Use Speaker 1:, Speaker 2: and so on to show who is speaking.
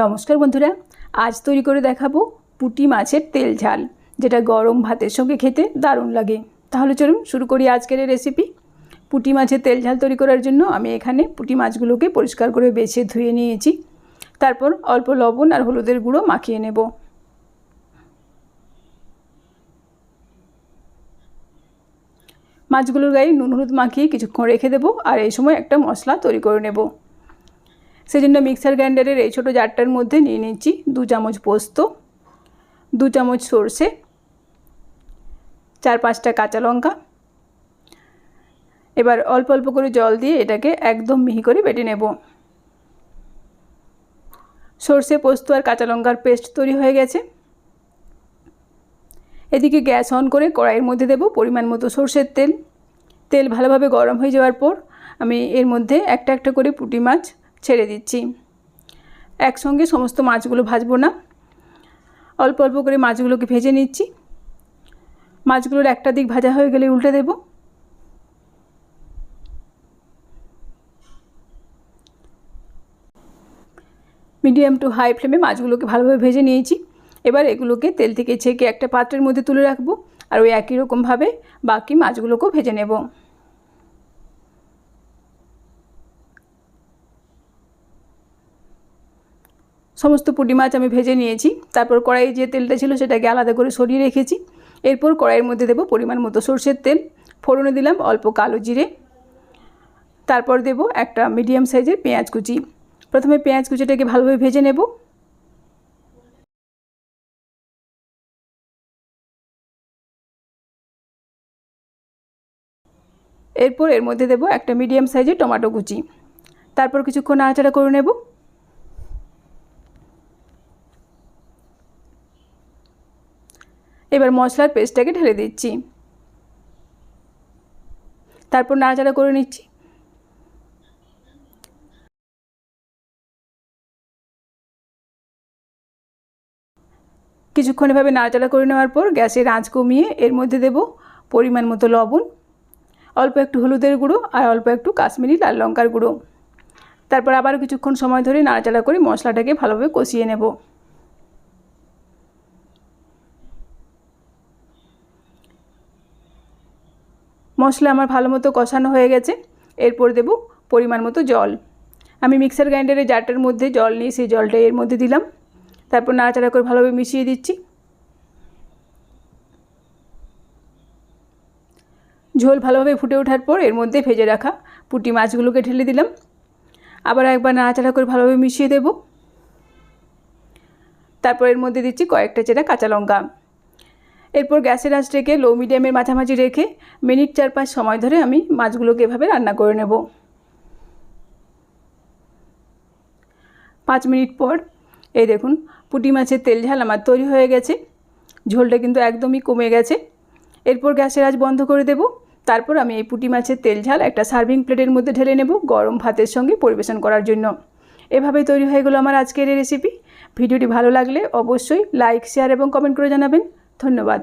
Speaker 1: নমস্কার বন্ধুরা, আজ তৈরি করে দেখাবো পুঁটি মাছের তেল ঝাল, যেটা গরম ভাতের সঙ্গে খেতে দারুণ লাগে। তাহলে চলুন শুরু করি আজকের রেসিপি পুঁটি মাছের তেল ঝাল তৈরি করার জন্য আমি এখানে পুঁটি মাছগুলোকে পরিষ্কার করে বেছে ধুয়ে নিয়েছি। তারপর অল্প লবণ আর হলুদের গুঁড়ো মাখিয়ে নেব। মাছগুলোর গায়ে নুন হলুদ মাখিয়ে কিছুক্ষণ রেখে দেবো আর এই সময় একটা মশলা তৈরি করে নেব। সেজন্য মিক্সার গ্রাইন্ডারের এই ছোটো জারটার মধ্যে নিয়ে নিচ্ছি দু চামচ পোস্ত, দু চামচ সর্ষে, চার পাঁচটা কাঁচা লঙ্কা। এবার অল্প অল্প করে জল দিয়ে এটাকে একদম মিহি করে বেটে নেব। সর্ষে, পোস্ত আর কাঁচা লঙ্কার পেস্ট তৈরি হয়ে গেছে। এদিকে গ্যাস অন করে কড়াইয়ের মধ্যে দেব পরিমাণ মতো সর্ষের তেল। তেল ভালোভাবে গরম হয়ে যাওয়ার পর আমি এর মধ্যে একটা একটা করে পুঁটি মাছ ছেড়ে দিচ্ছি। একসঙ্গে সমস্ত মাছগুলো ভাজবো না। অল্প অল্প করে মাছগুলোকে ভেজে নিচ্ছি। মাছগুলোর একটা দিক ভাজা হয়ে গেলে উল্টে দেব। মিডিয়াম টু হাই ফ্লেমে মাছগুলোকে ভালোভাবে ভেজে নিয়েছি। এবার এগুলোকে তেল থেকে ছেঁকে একটা পাত্রের মধ্যে তুলে রাখব। আর ওই একই রকমভাবে বাকি মাছগুলোকেও ভেজে নেব। সমস্ত পুঁটি মাছ আমি ভেজে নিয়েছি। তারপর কড়াইয়ে যে তেলটা ছিল সেটাকে আলাদা করে সরিয়ে রেখেছি। এরপর কড়াইয়ের মধ্যে দেবো পরিমাণ মতো সর্ষের তেল। ফোড়নে দিলাম অল্প কালো জিরে। তারপর দেব একটা মিডিয়াম সাইজের পেঁয়াজ কুচি। প্রথমে পেঁয়াজ কুচিটাকে ভালোভাবে ভেজে নেব। এরপর এর মধ্যে দেব একটা মিডিয়াম সাইজের টমেটো কুচি। তারপর কিছুক্ষণ নাড়াচাড়া করে নেব। এবার মশলার পেস্টটাকে ঢেলে দিচ্ছি। তারপর নাড়াচাড়া করে নিচ্ছি। কিছুক্ষণ এভাবে নাড়াচাড়া করে নেওয়ার পর গ্যাসের আঁচ কমিয়ে এর মধ্যে দেব পরিমাণ মতো লবণ, অল্প একটু হলুদের গুঁড়ো আর অল্প একটু কাশ্মীরি লাল লঙ্কার গুঁড়ো। তারপর আবার কিছুক্ষণ সময় ধরে নাড়াচাড়া করে মশলাটাকে ভালোভাবে কষিয়ে নেব। মশলা আমার ভালো মতো কষানো হয়ে গেছে। এরপর দেব পরিমাণ মতো জল। আমি মিক্সার গ্রাইন্ডারের জারটার মধ্যে জল নিয়ে সেই জলটা এর মধ্যে দিলাম। তারপর নাড়াচাড়া করে ভালোভাবে মিশিয়ে দিচ্ছি। ঝোল ভালোভাবে ফুটে ওঠার পর এর মধ্যে ভেজে রাখা পুঁটি মাছগুলোকে ঢেলে দিলাম। আবার একবার নাড়াচাড়া করে ভালোভাবে মিশিয়ে দেব। তারপর এর মধ্যে দিচ্ছি কয়েকটা চেরা কাঁচা লঙ্কা। এরপর গ্যাসের আঁচ রেখে লো মিডিয়ামের মাঝামাঝি রেখে মিনিট চার পাঁচ সময় ধরে আমি মাছগুলোকে এভাবে রান্না করে নেব। পাঁচ মিনিট পর, এই দেখুন, পুঁটি মাছের তেল ঝাল আমার তৈরি হয়ে গেছে। ঝোলটা কিন্তু একদমই কমে গেছে। এরপর গ্যাসের আঁচ বন্ধ করে দেব। তারপর আমি এই পুঁটি মাছের তেল ঝাল একটা সার্ভিং প্লেটের মধ্যে ঢেলে নেব গরম ভাতের সঙ্গে পরিবেশন করার জন্য। এভাবেই তৈরি হয়ে গেলো আমার আজকের এই রেসিপি ভিডিওটি ভালো লাগলে অবশ্যই লাইক শেয়ার এবং কমেন্ট করে জানাবেন। ধন্যবাদ।